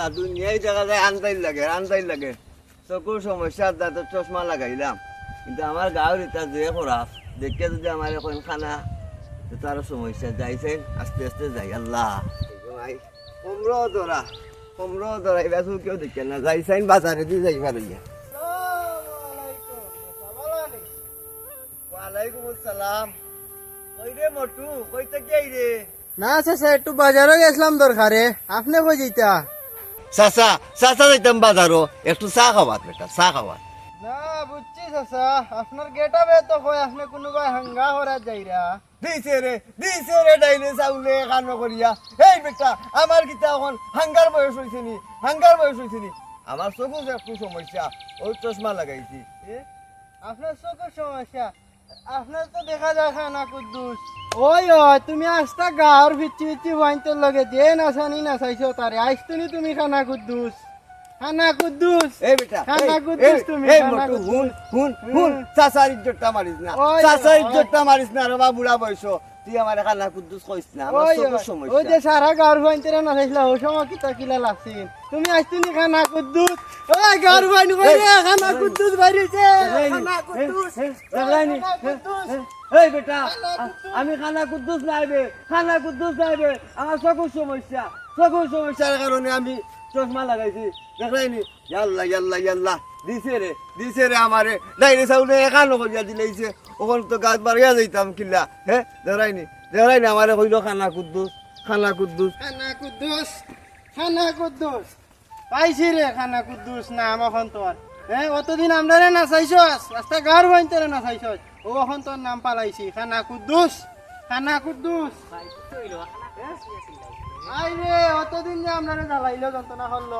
আল্লাহ দুনিয়ায় দেখা যায় আনতাই লাগে আনতাই লাগে। চকুর সমস্যা দাঁতের চশমা লাগাইলাম। কিন্তু আমার গাঁৱৰ এটা যে খৰাপ দেখে যদি আমার এখন খানা তো তার সমস্যা যাইছে আস্তে আস্তে যাই আল্লাহ। কমর ধরা কমর ধরা এবার কেউ দেখে না কই মটু কই থেকে রে না চাচা একটু বাজারে গেছিলাম দরকারে। আপনি কই যেতা চাচা চাচা যাইতাম বাজারও একটু চা খাওয়াত বেটা, চা খাওয়াত। না, বুঝছি চাচা। আপনার গেটা বে তো কই আপনি কোনোবাই হাঙ্গা করা যাইরা। দিছে রে দিছে রে ডাইলে চাউলে কানো করিয়া। এই বেটা, আমার কিতা এখন হাঙ্গার বয়স হয়েছে নি? হাঙ্গার বয়স হয়েছে নি? আমার যে একটু সমস্যা ওই চশমা লাগাইছি। আপনার চোখের সমস্যা? আপনার তো দেখা যায় খানা কুদ্দুস। ওই ওই তুমি আস্তা গাঁর ভিচ্ছি ভিচ্ছি ওয়াইনতে লগে যে নাচানি নাচাইছো তারে। আইসতুনি তুমি খানা কুদ্দুস। খানা কুদ্দুস। এই বেটা খানা কুদ্দুস তুমি, এই মটু হুন হুন হুন। চাচার ইজ্জতটা মারিস না। চাচার ইজ্জতটা মারিস না রে বা বুড়া বয়স। তুই আমার খানা কুদ্দুস কইস না আমার ওই চকুর ওই, যে সারা গাঁর ওয়াইনতে নাচাইছিলা ওই সময় কিতা কিলা লাগছিল? তুমি আইসতুনি খানা কুদ্দুস। ওই গাঁর ওয়াইন বাইরে খানা কুদ্দুস বাইরেছে খানা কুদ্দুস কুদ্দুস। এই বেটা আমি খানা কুদ্দুস নাইবে খানা কুদ্দুস নাইবে আমার চকুর সমস্যা চকুর সমস্যার কারণে আমি চশমা লাগাইছি দেখলাইনি ইয়াল্লা ইয়াল্লা ইয়াল্লা দিছে রে দিছে রে আমারে ডাইরে চাউলে একানো করিয়া দিলেইছে ওখানে তো গাছ বাড়িয়া যাইতাম কিল্লা হে ধরাইনি ধরাইনি আমারে কইল খানা কুদ্দুস খানা কুদ্দুস। খানা কুদ্দুস খানা কুদ্দুস। পাইছি রে খানা কুদ্দুস, নাম এখন তোর হ্যাঁ অতদিন আমরা নাচাইছস রাস্তা গার বাইনতে নাচাইছস। ও এখন তোর নাম পালাইছি, খানা কুদ্দুস খানা কুদ্দুস। আই রে, অতদিন যে আমরা জ্বালাইলো যন্ত্রণা করল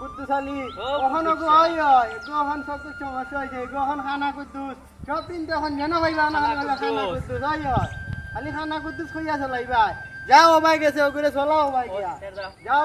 কুদ্দুস আলী ওখান গো হয় হয় এগো এখন সব সমস্যা হয়েছে এগো এখন খানা কুদ্দুস। সব তিনটে এখন যেন ভাইবা না খানা কুদ্দুস হয় হয়। খালি খানা কুদ্দুস খুঁজা চলাইবা যাও ও ভাই গেছে, ওগুলো চলাও ভাই গিয়া। যাও।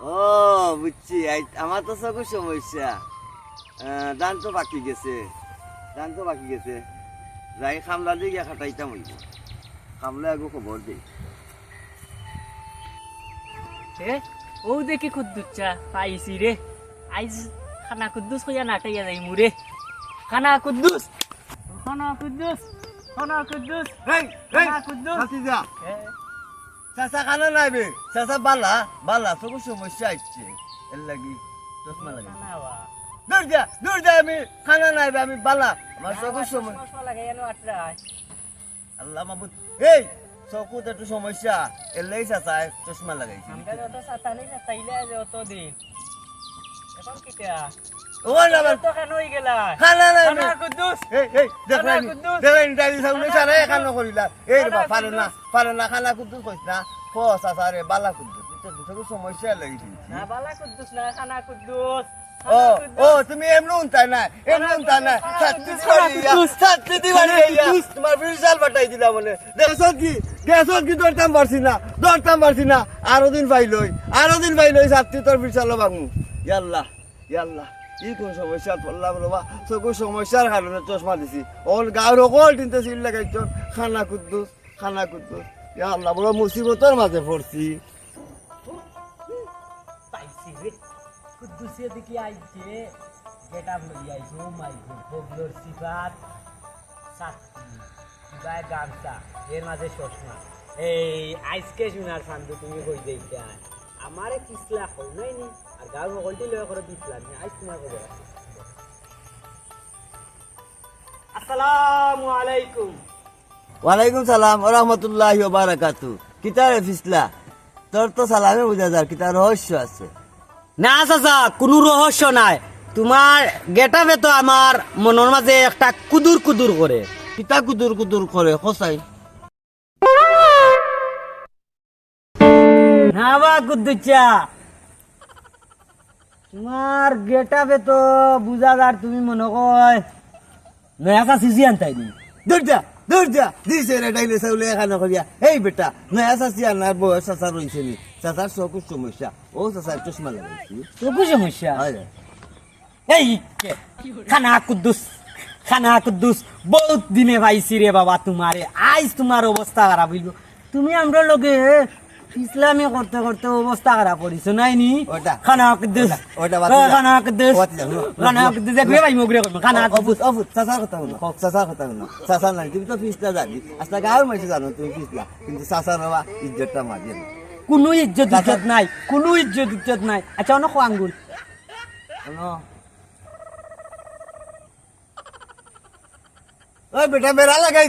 ও বুঝছি। আমার তো সব সমস্যা। আহ, ধান তো বাকি গেছে। ধান তো বাকি গেছে। যাই খামলা দিয়ে গিয়া খাটাইতাম হইব। খামলা আগু খবর দিই ও দেখি কুদ্দুসা পাইছি রে। আইজ খানা কুদ্দুস কইয়া নাটাইয়া যাই মুরে খানা কুদ্দুস! খানা কুদ্দুস! খানা কুদ্দুস! খানা কুদ্দুস! চাচা খানা নাইবে চাচা বালা বালা সব সমস্যা আসছে এর লাগি চশমা লাগে। দূর যা দূর যা আমি খানা নাইবে আমি বালা। আমার লাগাইয়া আটরায় আল্লাহ মাবুদ। এই চকুত একটু সমস্যা। এর লাগি চাচা চশমা লাগাইছি। আমরা যত সাতাইলে আজ অত দিন এখন কিটা খানা কুদ্দুস। না। কুদ্দুস। পারে না কইস না। ফ চাচা রে বালা কুদ্দুস। এটা চকুর সমস্যা লাগিছি না বালা কুদ্দুস না খানা কুদ্দুস। ও ও তুমি এমনি না এমনি উনতাই না। ছাত্রী দিবাড়ি তোমার বিশাল বাটাই দিলা দেখছ কি? কি? দরতাম পারছি না দরতাম পারছি না। আরও দিন পাইলই আরও দিন পাইলই ছাত্রী তোর বিশাল বাঙু ইয়াল্লাহ ইয়াল্লাহ। ই কোন সমস্যা পড়লাম রবা চকুর সমস্যার কারণে চশমা দিছি? ওর গাঁর সকল তিনটে সিল লাগাইছ খানা কুদ্দুস খানা কুদ্দুস। ইয়াল্লাহ বড় মুসিবতর মাঝে পড়ছি। পাইছি রে। মাঝে চশমা। এই, আইসকে শুনার ফান্দু তুমি কই দেইতা আমারে কিসলা কই নাই নি আর গাঁও সকলটি লয় করে দিছিলাম আইস তোমার খবর আছে আসসালামু আলাইকুম ওয়ালাইকুম সালাম ও রহমতুল্লাহ বারাকাতু কিতারে ফিসলা তোর তো সালামে বুঝা যার কিতা রহস্য আছে না চাচা কোনো রহস্য নাই তোমার গেটাবে তো আমার মনের মাঝে একটা কুদুর কুদুর করে কিতা কুদুর কুদুর করে খসাই না বা কুদ্দুচা তোমার গেটাবে তো বুঝা যার তুমি মনে কয় সিসি আনতাই নি দৌড়া দৌড়া দিছে রে ডাইলে চাউলে এখানে করিয়া এই বেটা নয়া চাচি আনার বয়স চাচা রয়েছে নি? চাচার চকুর সমস্যা। ও চাচার চশমা লাগাইছি। সমস্যা? হয়। এই? খানা কুদ্দুস খানা কুদ্দুস বহুত দিনে পাইছি রে বাবা তোমারে আইজ তোমার অবস্থা খারাপ হইল তুমি আমরা লগে ইসলামী করতে করতে অবস্থা খারাপ করিছো নাই নি খানা কুদ্দুস। খানা কুদ্দুস। দেখবে ভাই মুগরে কথা বলো। কথা বলো। নাই তুমি তো ফিসটা জানি। আজকে গাঁর মাইছে জানো তুমি ফিসলা কিন্তু চাচার বাবা ইজ্জতটা মারিয়ে না। কোনো ইজ্জত ইজ্জত নাই কোনো ইজ্জত ইজ্জত নাই। আচ্ছা অন খো আঙ্গুল ওই বেটা মেরা লাগাই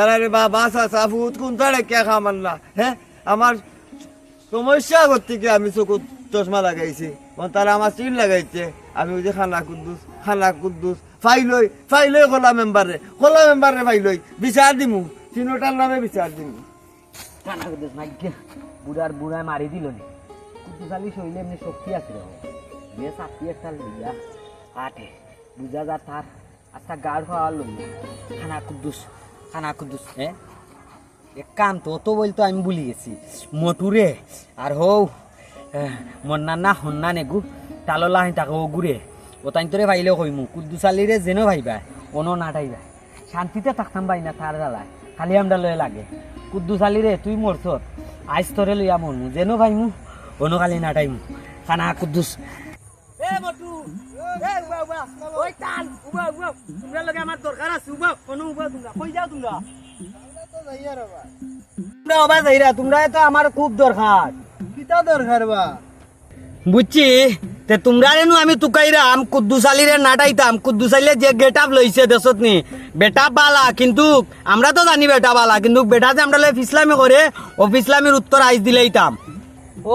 তারা রে বা বাসা সাফুত কোন তারে কে খামান না হ্যাঁ? আমার সমস্যা করতে গিয়ে আমি চকুত চশমা লাগাইছি। তারা আমার চিন লাগাইছে। আমি ওই যে খানা কুদ্দুস খানা কুদ্দুস ফাইলই ফাইলই কলা মেম্বারে কলা মেম্বারে ফাইলই। বিচার দিমু। তিনোটার নামে বিচার দিমু। কানা কুদ্দুস গে বুড়ার বুড়ায় মারি দিল নি। কুদ্দুস আলী শৈলে এমনি শক্তি আছে রে বিয়ে সাথী একটা লইয়া আটে বুঝা যা তার। আচ্ছা গাড় খাওয়া লইয়া খানা কুদ্দুস খানা কুদ্দুস হ্যাঁ এক তো তো বলতো আমি ভুলি গেছি। মটুরে, আর হৌ মন্না না হন্না নেগু টাললা হাই তাকে গুড়ে। ও তাই তোরে ভাইলেও কইমু কুদ্দুস আলীরে যেন ভাইবা অনো নাটাইবা শান্তিতে থাকতাম ভাই না তার জ্বালায় খালি আমরা লয়ে লাগে। কুদ্দুস আলী রে তুই মরছ আইস তোরে লইয়া মরমু, যেন ভাইমু অনো খালি নাটাইমু খানা কুদ্দুস এ মটু! ওই টান উবা উবা তোমরা লগে আমার দরকার আছে উবা কোনো উবা তোমরা কই যাও তোমরা? তো যাইয়া রে বা তোমরা অবা যাইরা তোমরা তো আমার খুব দরকার। কিতা দরকার বা? বুঝছি তে তোমরা রেনু আমি তুকাইরাম কুদ্দুস আলীরে নাটাইতাম কুদ্দুস যে গেট আপ লইছে দেশত নি বেটা বালা কিন্তু আমরা তো জানি বেটা বালা কিন্তু বেটা যে আমরা ফিসলামি করে ও ফিসলামির উত্তর আইস দিলেইতাম।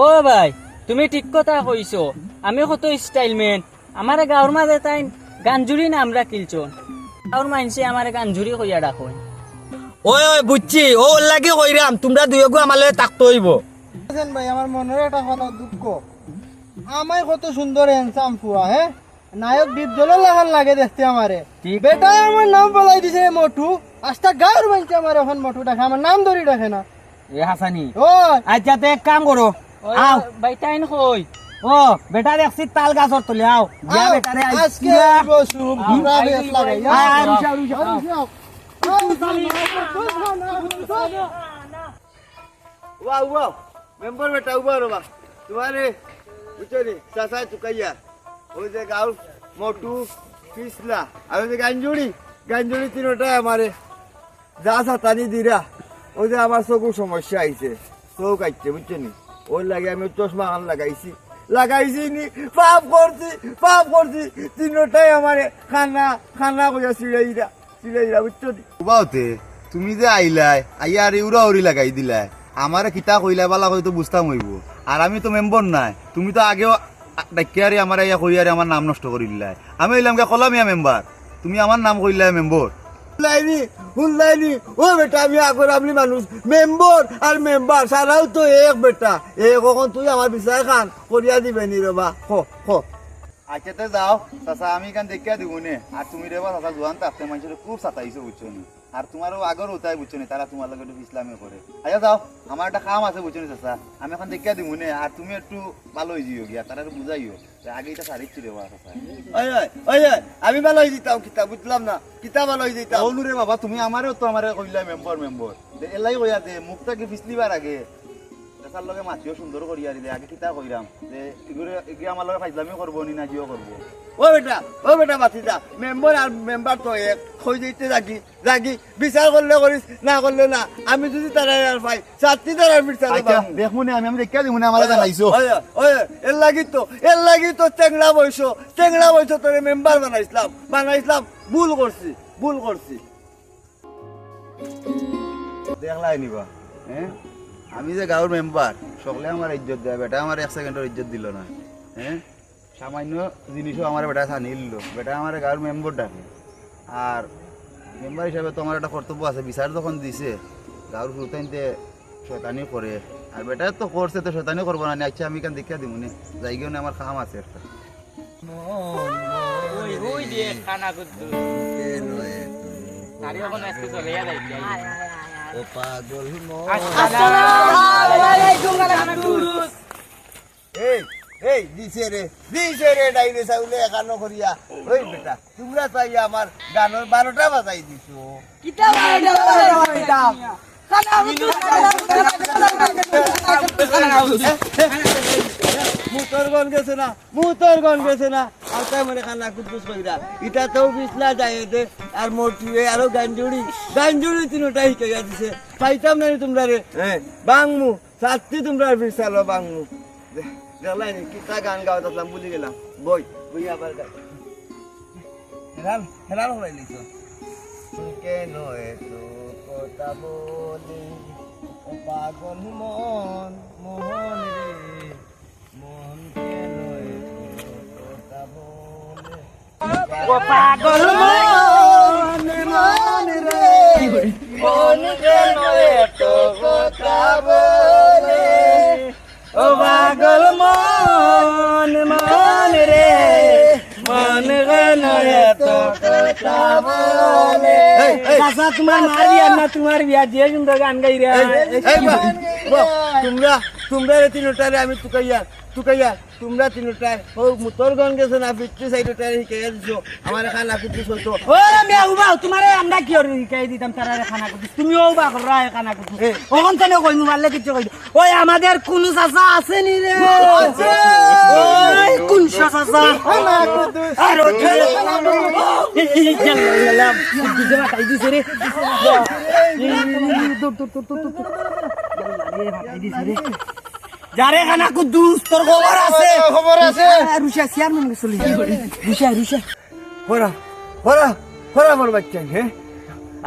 ও ভাই তুমি ঠিক কথা কইছো। আমি কত স্টাইলমেন আমার গাঁর মাঝে তাই গাঞ্জুরি নাম রাখিলছন গাঁর মানসে আমার গাঞ্জুরি কইয়া ডাকো ওই ওই বুঝছি। ও লাগি কইরাম তোমরা দুইগু আমার লই তাকতে হইব। বুঝছেন ভাই আমার মনের একটা কথা দুঃখ। আমায় কত সুন্দর হ্যান্ডসাম ফুয়া হ্যাঁ নায়ক ডিপজলের লাগান লাগে দেখতে আমারে। বেটাই আমার নাম বলাই দিছে মোটু আস্তা গাঁর বানছে আমার এখন মোটু ডাকে। আমার নাম ধরি ডাকে না। এ হাসানি। ও আচ্ছা তো এক কাম করো। আও। ভাই তাইন কই? ও বেটা দেখছি তাল গাছ ওর তুলে আও। বেটা রে আজকে শুভ ঘুরা বেশ লাগাই আর রুশা রুশা মেম্বার বেটা উবার বাবা তোমারে বুঝলি চাচা চুকাইয়া। ওই যে গাঁও মোটু পিছলা। আর ওই যে গাঞ্জুড়ি গাঞ্জুড়ি তিনটা আমারে যা সাতানি দিরা ওই যে আমার চোখের সমস্যা আইছে চোখ আইছে বুঝছ নি ওর লাগে আমি চশমা আন লাগাইছি। লাগাইছি নি পাপ করছি পাপ করছি। তিনোটাই আমারে খানা খানা কইয়া চিড়াইরা চিড়াইরা বুঝছ নি বাউতে, তুমি যে আইলাই, আইয়া আর ইউরা উড়ি লাগাই দিলাই। আমারে কিতা কইলা বালা হয়তো বুঝতাম হইব। আর আমি তো মেম্বর নাই, তুমি তো আগেও ডাকিয়ারে আমার ইয়া কইয়ারে আমার নাম নষ্ট করে দিলাই আমি হইলাম কলামিয়া মেম্বার। তুমি আমার নাম কইলাই মেম্বর। লাইনি হুনলাইনি। ও বেটা, আমি আগর আপনি মানুষ মেম্বার আর মেম্বার সারাও তো এক বেটা। এ, কখন তুই আমার বিচার খান করিয়া দিবে নি রবা হ হ। আচ্ছা তো যাও, চাচা, আমি এখান দেখিয়া দিব নে? আর তুমি রেবা চাচা জোয়ান তাপতে মানুষের খুব সাতাইছো বুঝছ নি আর তোমারও আগর উঠাই বুঝছ তারা তোমার লগে ইসলামে করে আচ্ছা যাও আমার একটা কাম আছে বুঝছ নি চাচা আমি এখন দেখিয়া দিব নে আর তুমি একটু ভালো হয়ে যাইও গিয়া তারা বুঝাইও। আগে এটা সারিচ্ছি চাচা। ওই ওই, আমি ভালো হয়ে যেতাম কিতাব বুঝলাম না কিতাব ভালো হয়ে যেতাম। তাহলে রে বাবা তুমি আমারও তো আমার কইলা মেম্বর মেম্বর এলাই কইয়া দে মুখটাকে ফিসলিবার আগে। চাচার লগে মাছিও সুন্দর করিয়া দিলে আগে কিতা কইরাম যে এগুলো এগুলো আমার লগে ফাইজলামি করব নি না জিও করব ও বেটা ও বেটা বাতিজা মেম্বার আর মেম্বার তো এক হয়ে যাইতে রাখি রাখি বিচার করলে করিস না করলে না। আমি যদি তারা আর পাই চারটি তারার বিচার দেখব নি আমি আমি দেখিয়া দিব না আমার জানাইছো এর লাগি তো এর লাগি তো চেংড়া বয়স চেংড়া বয়স তোরে মেম্বার বানাইছিলাম বানাইছিলাম ভুল করছি ভুল করছি দেখলাই নিবা। হ্যাঁ আমি যে গাঁৱৰ মেম্বাৰ সকলে আমার ইজ্জত দেয় বেটা আমার এক সেকেন্ডের ইজ্জত দিল না হ্যাঁ সামান্য জিনিসও আমার বেটা ছানি দিল। বেটা আমার গাঁৱৰ মেম্বার ডাকে আর মেম্বার হিসাবে তো আমার একটা কর্তব্য আছে। বিচার যখন দিছে গাঁৱৰ সুতাইতে শয়তানি করে আর বেটা তো করছে তো শয়তানি করব না। আচ্ছা আমি কেন দেখিয়া দিব নি? যাই গিয়ে আমার কাম আছে একটা। ওই ওই দিয়ে খানা কুদ্দুস। ও পাগল এই এই দিছে রে দিছে রে ডাইরে চাউলে একান্ন করিয়া ওই বেটা তোমরা চাই আমার গানের বারোটা বাজাই দিছো। মুতর গন গেছে না মুতর গন গেছে না। আর তাই মানে খানা কুদ্দুস কইরা। ইটা তো বিছলা যায় দে আর মোটিয়ে আরও গাঞ্জুড়ি। গাঞ্জুড়ি তিনটা হিকে দিছে। পাইতাম না তোমরা রে। হ্যাঁ। বাংমু সাতটি তোমরা বিছালো বাংমু। গেলাই নি কিতা গান গাওয়া আসলাম বুঝে গেলাম। বই বই আবার গাই। হলাই লিছো কেন এত কথা বলি? পাগল মন মোহন রে। পাগল মন মন রে মন কেন এত কথা বলে ও পাগল মন মন রে মন কেন এত কথা বলে চাচা তোমার মার বিয়া না তোমার বিয়া যে সুন্দর গান গাই রে এই বা, বা, তোমরা তোমরা রে তিনটারে আমি তুকাইয়া তুকাইয়া তোমরা তিনটায় ও মুতর গন গেছে না বিট্টি সাইডটারে শিখাইয়া দিছো আমার খানা কুটি চলতো ও মিয়া উবা তোমারে আমরা কি ওর শিকাই দিতাম তারা খানা কুতুস তুমিও উবা কররা এ খানা কুতুস এ। ওখান থেকে কই মারলে কিছু কই ওই আমাদের কোন চাচা আছে নি রে ওই কোন চাচা আর ও তাই দিছে রে দূর দূর দূর দূর দূর আরে ভাই দিছে রে যারে খানা কুতুস তোর খবর আছে? খবর আছে রুশা সিয়ার মন আমার বাচ্চা হ্যাঁ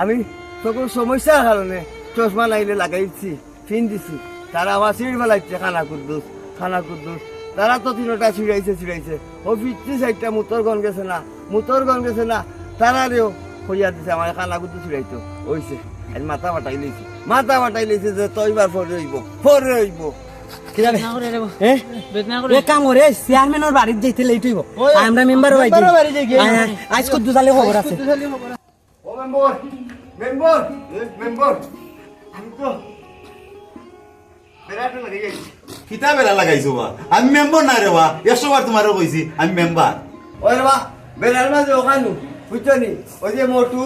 আমি সকল সমস্যার কারণে চশমা লাইলে লাগাইছি ফিন দিছি। তারা আমার সিঁড়ি বেলাইছে খানা কুদ্দুস খানা কুদ্দুস তারা তো তিনটা ছিড়াইছে ছিড়াইছে। ও ফিরতি সাইডটা মুতর গন গেছে না মুতর গন গেছে না। তারা রেও হইয়া দিছে আমার খানা কুদ্দুস ছিড়াইতো। ওইছে মাথা বাটাই লইছি। মাথা বাটাই লইছে যে তো এবার ফরে হইব ফরে হইব। কাম করে চেয়ারম্যানের বাড়িত যাইতে লেট হইব। আমরা মেম্বার বাড়ি মেম্বারের বাড়ি যাই গিয়ে। আজ কত দুজালে খবর আছে। ও মেম্বর মেম্বর মেম্বর আমি তো কিতা বেলা লাগাইছো বা? আমি মেম্বার না রে বা। একশো বার তোমারও কইছি আমি মেম্বার ওই রে বা বেড়ার মাঝে ওখানু। বুঝছ নি ওই যে মোটু,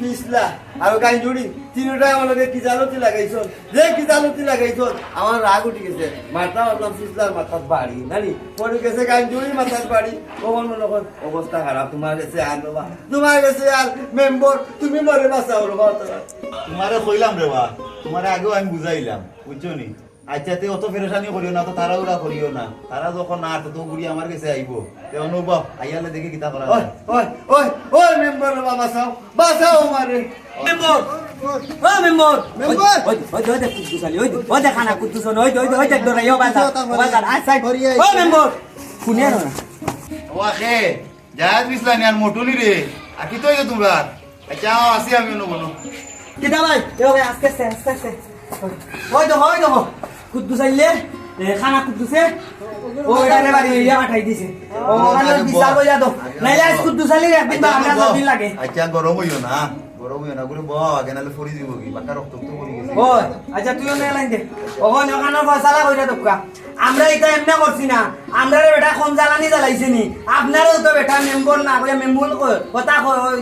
পিছলা আর গাঞ্জুড়ি তিনটাই আমার লগে কিজালতি লাগাইছ যে কিজালতি লাগাইছ আমার রাগ উঠে গেছে। মাথা মারলাম পিছলার মাথার বাড়ি জানি পরে গেছে গাঞ্জুড়ি মাথার বাড়ি। কখন মনে কর, অবস্থা খারাপ। তোমার গেছে আর বাবা তোমার গেছে আর মেম্বর, তুমি মরে বাঁচাও বাবা। তোমারে কইলাম রে বা তোমারে আগেও আমি বুঝাইলাম বুঝছ নি আচ্ছা তে অত ফেরেশানি করিও না তো তারা ওরা করিও না। তারা যখন না তো গুড়ি আমার কাছে আইব। তে অনুভব আইয়ালে দেখে কিতা করা ওই ওই ওই ওই মেম্বর বাবা বাঁচাও বাঁচাও আমারে। মেম্বার! ও মেম্বার! মেম্বার! ওই ওই ওই দেখ কুতুসালি ওই ওই দেখ খানা কুতুস ওই ওই ওই দেখ বাজার বাজার আই সাই ও মেম্বার! না। ওয়া খে জাহাজ বিসলানি আর মোটুলি রে আর কি তো তোমরা আচ্ছা আসি আমি অনুবনো কিটা ভাই? এ আস্তে আস্তে আস্তে ওই দেখো ওই দেখো খানা কুদ্দুসে ও এটারে বাড়ি ইয়া পাঠাই দিছে। ও মানে বিচার কইয়া দাও নাইলে আজ কুদ্দুসালির একদিন বা আমরা দিন লাগে। আচ্ছা গরম হইও না গরম হইও না গুলো ব আগে নালে ফরি দিব কি বাকা রক্ত তো পড়ি গেছে। ও আচ্ছা তুইও নে লাইন দে। ওখানে ওখানে ফয়সালা কইরা দোকা আমরা এটা এমনি করছি না। আমরা বেটা কোন জ্বালানি জ্বালাইছি নি। আপনারও তো বেটা মেম্বর না কইয়া মেম্বর কথা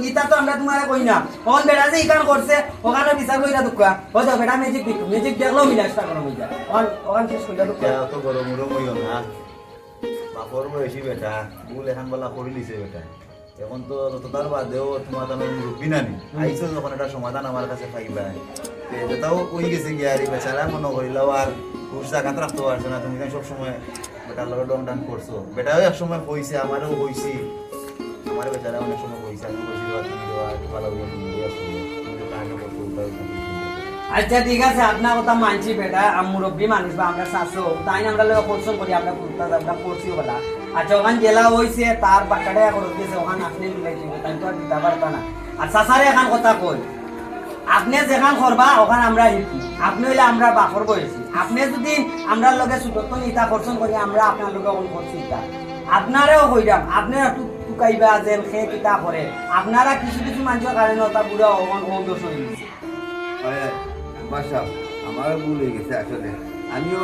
ইটা তো আমরা তোমার কই না। ওখান বেটা যে ইকান করছে, ওখানে বিচার কইরা দুঃখা ও তো বেটা ম্যাজিক দেখো ম্যাজিক দেখলেও মিলাসটা করো বুঝা ওখান শেষ কইরা দুঃখা এতিয়া গরম গরম হইও না। বাপর বয়সী বেটা ভুল এখান বলা করে লিছে বেটা। এখন তো ততটার বাদেও তোমার আমি মুরব্বী নানি আইসো যখন একটা সমাধান আমার কাছে পাইবা যেটাও কই গেছে গিয়া আর বেচারা? মনে করিলাও আর হুশ জাগাত রাখতে পারছে না। তুমি সব সময় বেটার লগে ডং ডাং করছ? বেটাও এক সময় কইছে, আমারও কইছি। আমার বেচারা অনেক সময় কইছে, আমি কইছি তুমি ভালো করে তুমি আচ্ছা ঠিক আছে, আপনার কথা মানছি বেটা। মুরব্বী মানুষ বা আমরা শাসো তাই আমরা লোক পরিশ্রম করি, আমরা করতে, আমরা করছি বলা আচ্ছা ওখান জেলা হয়েছে তার বাচ্চাটা করে দিয়েছে ওখানে আপনি মিলাই দিব, তাই তো আর দিতে পারতা না। আর শাসারে এখান কথা কই, আপনি যেখান করবা, ওখানে আমরা হিপি আপনি হইলে আমরা বাপর বয়েছি আপনি যদি আমরা লগে সুতত্ব ইটা করছেন করি আমরা আপনার লগে অন করছি ইটা আপনারেও কইরাম, আপনারা টুকাইবা যেন সে কিতা করে। আপনারা কিছু কিছু মানুষের কারণে ওটা বুড়া অন হয়ে গেছে। বাসা। আমারও ভুল হয়ে গেছে আসলে। আমিও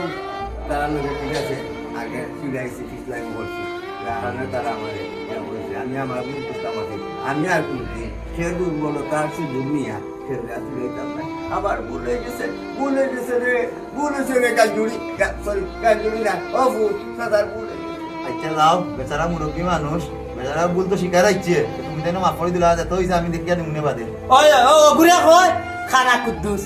তারা লোকে ঠিক আছে আগে ফিরাইছি ফিসলাইম করছি কারণে তারা আমার করেছে। আমি আমার ভুল আছি আমি আর কোনদিন সে দুর্বলতার সুযোগ নিয়ে সে আসলে এটা না। আবার ভুল হয়ে গেছে ভুল হয়ে গেছে রে। ভুল হয়েছে রে গাজুড়ি সরি গাজুড়ি না। ও ভুল সাদার ভুল হয়ে আচ্ছা লাও বেচারা মুরব্বী মানুষ। বেচারা ভুল তো শিকার আইছে তুমি তাই মাফ করে দিলা যেত হইছে আমি দেখিয়া দিমুনে বাদে। ও ঘুরে খানা কুদ্দুস।